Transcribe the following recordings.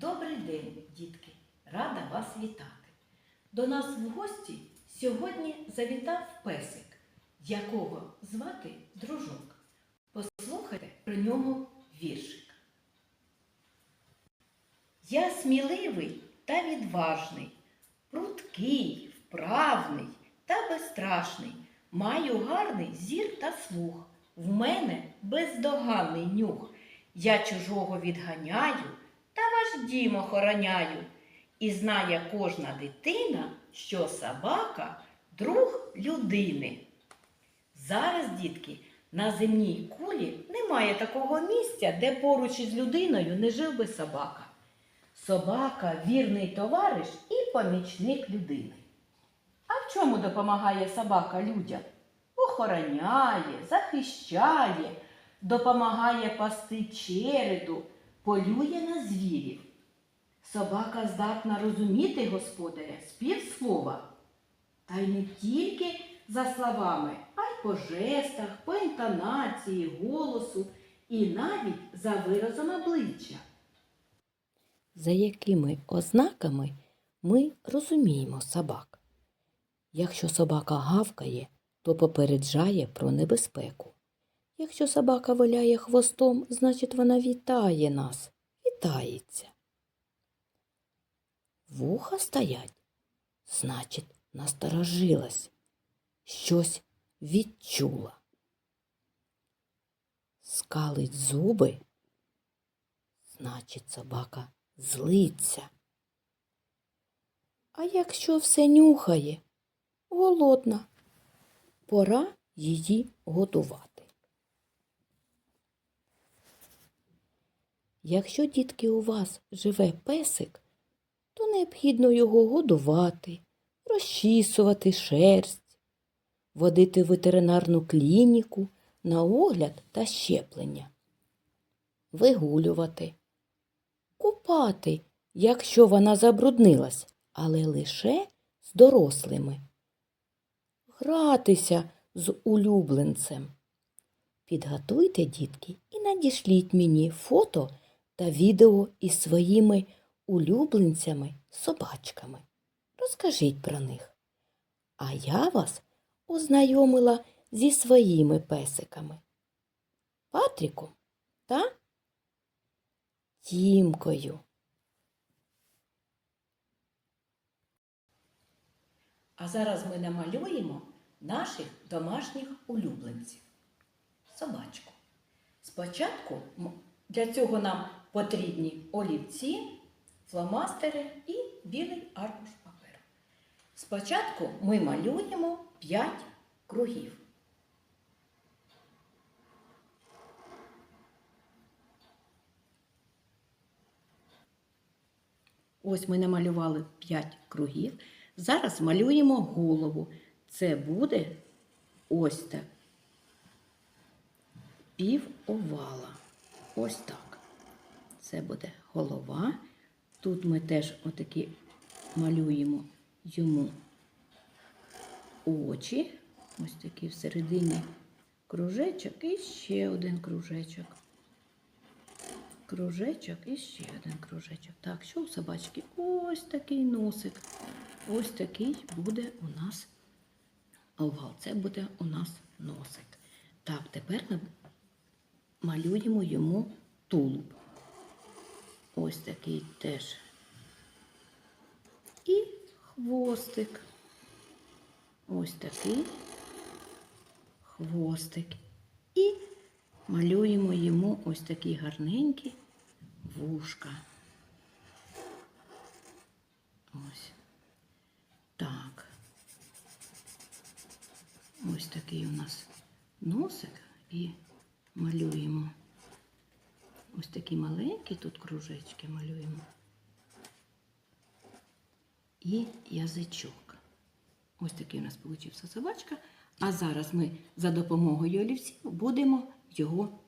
Добрий день, дітки! Рада вас вітати. До нас в гості сьогодні завітав песик, якого звати дружок. Послухайте про нього віршик. Я сміливий та відважний, пруткий, вправний та безстрашний. Маю гарний зір та слух. В мене бездоганний нюх. Я чужого відганяю ваш дім охороняю. І знає кожна дитина, що собака друг людини. Зараз, дітки, на земній кулі немає такого місця, де поруч із людиною не жив би собака. Собака вірний товариш і помічник людини. А в чому допомагає собака людям? Охороняє, захищає, допомагає пасти череду, полює на звірів. Собака здатна розуміти господаря з півслова. Та й не тільки за словами, а й по жестах, по інтонації, голосу і навіть за виразом обличчя. За якими ознаками ми розуміємо собак? Якщо собака гавкає, то попереджає про небезпеку. Якщо собака виляє хвостом, значить вона вітає нас, вітається. Вуха стоять, значить, насторожилась, щось відчула. Скалить зуби, значить, собака злиться. А якщо все нюхає, голодна, пора її годувати. Якщо дітки у вас живе песик, то необхідно його годувати, розчісувати шерсть, водити в ветеринарну клініку на огляд та щеплення, вигулювати, купати, якщо вона забруднилась, але лише з дорослими. Гратися з улюбленцем. Підготуйте, дітки, і надішліть мені фото та відео із своїми улюбленцями собачками. Розкажіть про них. А я вас ознайомила зі своїми песиками. Патріком та Тімкою. А зараз ми намалюємо наших домашніх улюбленців. Собачку. Спочатку для цього нам потрібні олівці, фломастери і білий аркуш паперу. Спочатку ми малюємо 5 кругів. Ось ми намалювали 5 кругів. Зараз малюємо голову. Це буде ось так. Пів овала. Ось так. Це буде голова. Тут ми теж отакі малюємо йому очі. Ось такі всередині кружечок і ще один кружечок. Кружечок і ще один кружечок. Так, що у собачки? Ось такий носик. Ось такий буде у нас овал. Це буде у нас носик. Так, тепер ми малюємо йому тулуб. Ось такий теж. І хвостик. Ось такий хвостик. І малюємо йому ось такі гарненькі вушка. Ось. Так. Ось такий у нас носик і малюємо. Ось такі маленькі тут кружечки малюємо. І язичок. Ось такий у нас вийшла собачка. А зараз ми за допомогою олівців будемо його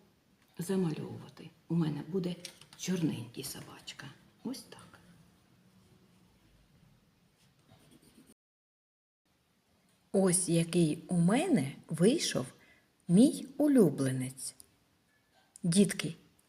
замальовувати. У мене буде чорненький собачка. Ось так. Ось який у мене вийшов мій улюбленець. Дітки,